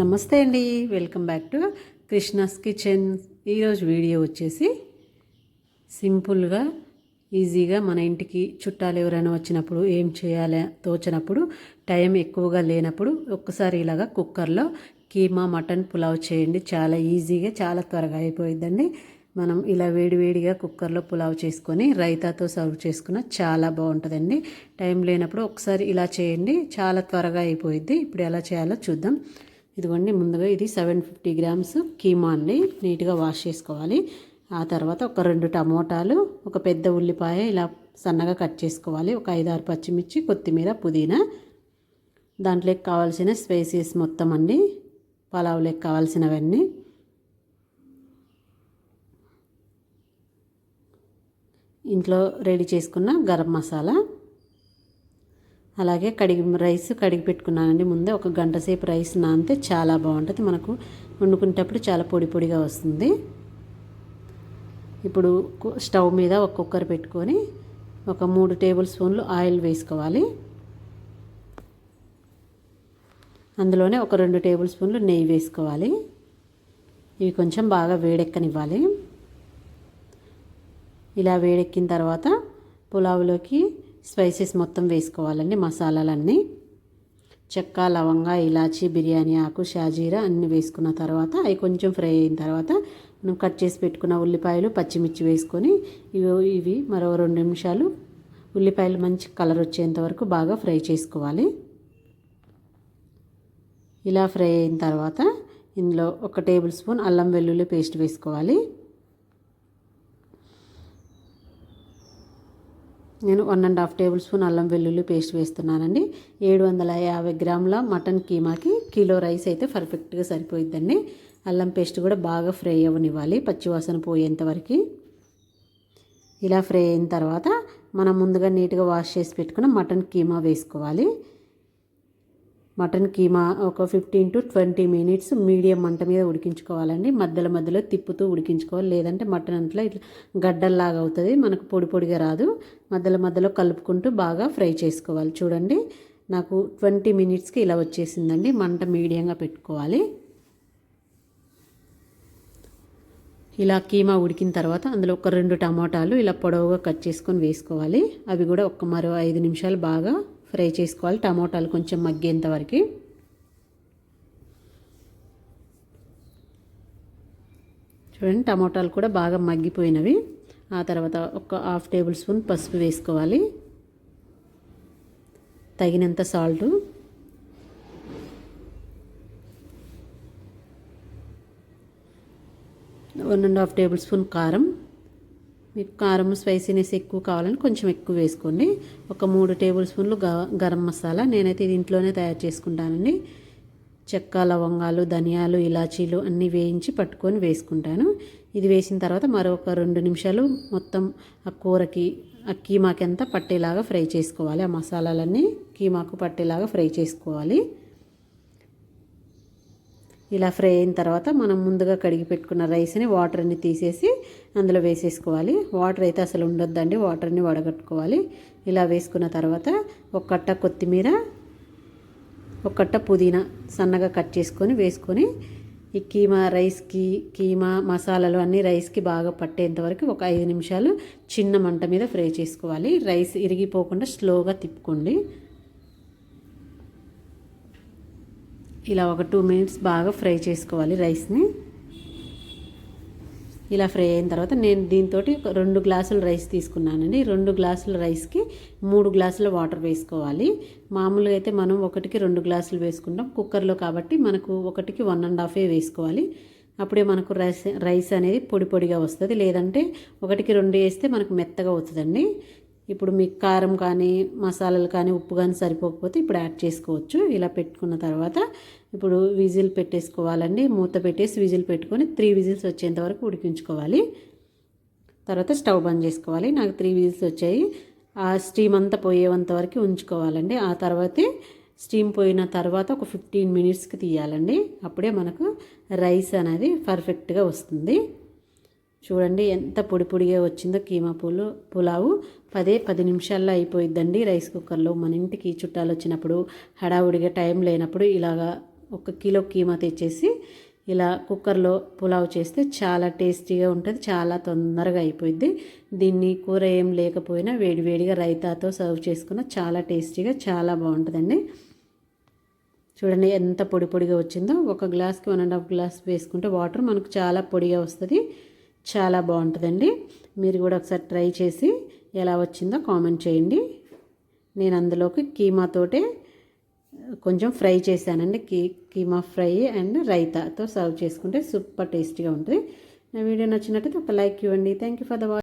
నమస్తే అండి. Welcome back to Krishna's kitchen. ఈరోజు వీడియో వచ్చేసి సింపుల్గా ఈజీగా మన ఇంటికి చుట్టాలు ఎవరైనా వచ్చినప్పుడు ఏం చేయాలి తోచినప్పుడు టైం ఎక్కువగా లేనప్పుడు ఒక్కసారి ఇలాగా కుక్కర్లో కీమా మటన్ పులావ్ చేయండి. చాలా ఈజీగా చాలా త్వరగా అయిపోయిద్దండి. మనం ఇలా వేడివేడిగా కుక్కర్లో పులావ్ చేసుకొని రైతాతో సర్వ్ చేసుకున్న చాలా బాగుంటుందండి. టైం లేనప్పుడు ఒకసారి ఇలా చేయండి చాలా త్వరగా అయిపోయిద్ది. ఇప్పుడు ఎలా చేయాలో చూద్దాం. ఇదిగోండి ముందుగా ఇది సెవెన్ ఫిఫ్టీ గ్రామ్స్ కీమా అండి. నీట్గా వాష్ చేసుకోవాలి. ఆ తర్వాత ఒక రెండు టమోటాలు ఒక పెద్ద ఉల్లిపాయ ఇలా సన్నగా కట్ చేసుకోవాలి. ఒక ఐదారు పచ్చిమిర్చి కొత్తిమీర పుదీనా. దాంట్లోకి కావాల్సిన స్పైసీస్ మొత్తం అండి. పలావులోకి కావాల్సినవన్నీ. ఇంట్లో రెడీ చేసుకున్న గరం మసాలా. అలాగే కడిగి రైస్ కడిగి పెట్టుకున్నానండి. ముందే ఒక గంట సేపు రైస్ నానితే చాలా బాగుంటుంది. మనకు వండుకునేటప్పుడు చాలా పొడి పొడిగా వస్తుంది. ఇప్పుడు స్టవ్ మీద ఒక కుక్కర్ పెట్టుకొని ఒక మూడు టేబుల్ స్పూన్లు ఆయిల్ వేసుకోవాలి. అందులోనే ఒక రెండు టేబుల్ స్పూన్లు నెయ్యి వేసుకోవాలి. ఇవి కొంచెం బాగా వేడెక్కనివ్వాలి. ఇలా వేడెక్కిన తర్వాత పులావులోకి స్పైసెస్ మొత్తం వేసుకోవాలండి మసాలాలన్నీ. చెక్క లవంగా ఇలాచి బిర్యానీ ఆకు షాజీరా అన్నీ వేసుకున్న తర్వాత అవి కొంచెం ఫ్రై అయిన తర్వాత మనం కట్ చేసి పెట్టుకున్న ఉల్లిపాయలు పచ్చిమిర్చి వేసుకొని ఇవి ఇవి మరో రెండు నిమిషాలు ఉల్లిపాయలు మంచి కలర్ వచ్చేంత వరకు బాగా ఫ్రై చేసుకోవాలి. ఇలా ఫ్రై అయిన తర్వాత ఇందులో ఒక టేబుల్ స్పూన్ అల్లం వెల్లుల్లి పేస్ట్ వేసుకోవాలి. నేను one and half table spoon అల్లం వెల్లుల్లి పేస్ట్ వేస్తున్నానండి. ఏడు వందల యాభై గ్రాముల మటన్ కీమాకి కిలో రైస్ అయితే పర్ఫెక్ట్గా సరిపోయిద్దండి. అల్లం పేస్ట్ కూడా బాగా ఫ్రై అవ్వనివ్వాలి పచ్చివాసన పోయేంత వరకు. ఇలా ఫ్రై అయిన తర్వాత మనం ముందుగా నీట్గా వాష్ చేసి పెట్టుకున్న మటన్ కీమా వేసుకోవాలి. మటన్ కీమా ఒక fifteen to twenty minutes medium మంట మీద ఉడికించుకోవాలండి. మధ్యలో మధ్యలో తిప్పుతూ ఉడికించుకోవాలి. లేదంటే మటన్ అంతలో ఇట్లా గడ్డల్లాగా అవుతుంది. మనకు పొడి పొడిగా రాదు. మధ్యలో మధ్యలో కలుపుకుంటూ బాగా ఫ్రై చేసుకోవాలి. చూడండి నాకు ట్వంటీ మినిట్స్కి ఇలా వచ్చేసిందండి. మంట మీడియంగా పెట్టుకోవాలి. ఇలా కీమా ఉడికిన తర్వాత అందులో ఒక రెండు టమాటాలు ఇలా పొడవుగా కట్ చేసుకొని వేసుకోవాలి. అవి కూడా ఒక మరో ఐదు నిమిషాలు బాగా ఫ్రై చేసుకోవాలి. టమోటాలు కొంచెం మగ్గేంత వరకు. చూడండి టమోటాలు కూడా బాగా మగ్గిపోయినవి. ఆ తర్వాత ఒక హాఫ్ టేబుల్ స్పూన్ పసుపు వేసుకోవాలి. తగినంత salt. One and half tablespoon కారం. మీకు కారం స్పైసీనెస్ ఎక్కువ కావాలని కొంచెం ఎక్కువ వేసుకోండి. ఒక మూడు టేబుల్ స్పూన్లు గరం మసాలా. నేనైతే ఇది ఇంట్లోనే తయారు చేసుకుంటానండి. చెక్క లవంగాలు ధనియాలు ఇలాచీలు అన్నీ వేయించి పట్టుకొని వేసుకుంటాను. ఇది వేసిన తర్వాత మరొక రెండు నిమిషాలు మొత్తం ఆ కూరకి ఆ కీమాకి అంతా పట్టేలాగా ఫ్రై చేసుకోవాలి. ఆ మసాలాలన్నీ కీమాకు పట్టేలాగా ఫ్రై చేసుకోవాలి. ఇలా ఫ్రై అయిన తర్వాత మనం ముందుగా కడిగి పెట్టుకున్న రైస్ని వాటర్ని తీసేసి అందులో వేసేసుకోవాలి. వాటర్ అయితే అసలు ఉండొద్దండి. వాటర్ని వడగట్టుకోవాలి. ఇలా వేసుకున్న తర్వాత ఒక కట్ట కొత్తిమీర ఒక కట్ట పుదీనా సన్నగా కట్ చేసుకొని వేసుకొని ఈ కీమా రైస్కి కీమా మసాలాలు అన్నీ రైస్కి బాగా పట్టేంత వరకు ఒక ఐదు నిమిషాలు చిన్న మంట మీద ఫ్రై చేసుకోవాలి. రైస్ ఇరిగిపోకుండా స్లోగా తిప్పుకోండి. ఇలా ఒక టూ మినిట్స్ బాగా ఫ్రై చేసుకోవాలి రైస్ని. ఇలా ఫ్రై అయిన తర్వాత నేను దీంతో రెండు గ్లాసుల రైస్ తీసుకున్నానండి. రెండు గ్లాసుల రైస్కి మూడు గ్లాసుల వాటర్ వేసుకోవాలి. మామూలుగా అయితే మనం ఒకటికి రెండు గ్లాసులు వేసుకుంటాం. కుక్కర్లో కాబట్టి మనకు ఒకటికి వన్ అండ్ హాఫే వేసుకోవాలి. అప్పుడే మనకు రైస్ రైస్ అనేది పొడి పొడిగా వస్తుంది. లేదంటే ఒకటికి రెండు వేస్తే మనకు మెత్తగా అవుతుందండి. ఇప్పుడు మీకు కారం కానీ మసాలాలు కానీ ఉప్పు కానీ సరిపోకపోతే ఇప్పుడు యాడ్ చేసుకోవచ్చు. ఇలా పెట్టుకున్న తర్వాత ఇప్పుడు విజిల్ పెట్టేసుకోవాలండి. మూత పెట్టేసి విజిల్ పెట్టుకొని త్రీ విజిల్స్ వచ్చేంత వరకు ఉడికించుకోవాలి. తర్వాత స్టవ్ బంద్ చేసుకోవాలి. నాకు త్రీ విజిల్స్ వచ్చాయి. ఆ స్టీమ్ అంతా పోయేంత వరకు ఉంచుకోవాలండి. ఆ తర్వాతే స్టీమ్ పోయిన తర్వాత ఒక ఫిఫ్టీన్ మినిట్స్కి తీయాలండి. అప్పుడే మనకు రైస్ అనేది పర్ఫెక్ట్గా వస్తుంది. చూడండి ఎంత పొడి పొడిగా వచ్చిందో కీమా పూలు పులావు. పదే పది నిమిషాల్లో అయిపోయిద్దండి రైస్ కుక్కర్లో. మన ఇంటికి చుట్టాలు వచ్చినప్పుడు హడావుడిగా టైం లేనప్పుడు ఇలాగా ఒక కిలో కీమా తెచ్చేసి ఇలా కుక్కర్లో పులావ్ చేస్తే చాలా టేస్టీగా ఉంటుంది చాలా తొందరగా అయిపోయింది దీన్ని కూర ఏం లేకపోయినా వేడివేడిగా రైతాతో సర్వ్ చేసుకున్న చాలా టేస్టీగా చాలా బాగుంటుందండి. చూడండి ఎంత పొడి పొడిగా వచ్చిందో. ఒక గ్లాస్కి వన్ అండ్ హాఫ్ గ్లాస్ వేసుకుంటే వాటర్ మనకు చాలా పొడిగా వస్తుంది చాలా బాగుంటుందండి. మీరు కూడా ఒకసారి ట్రై చేసి ఎలా వచ్చిందో కామెంట్ చేయండి. నేను అందులోకి కీమాతోటే కొంచెం ఫ్రై చేశానండి. కీ కీమా ఫ్రై అండ్ రైతాతో సర్వ్ చేసుకుంటే సూపర్ టేస్టీగా ఉంటుంది. నా వీడియో నచ్చినట్టయితే ఒక లైక్ ఇవ్వండి. Thank you for the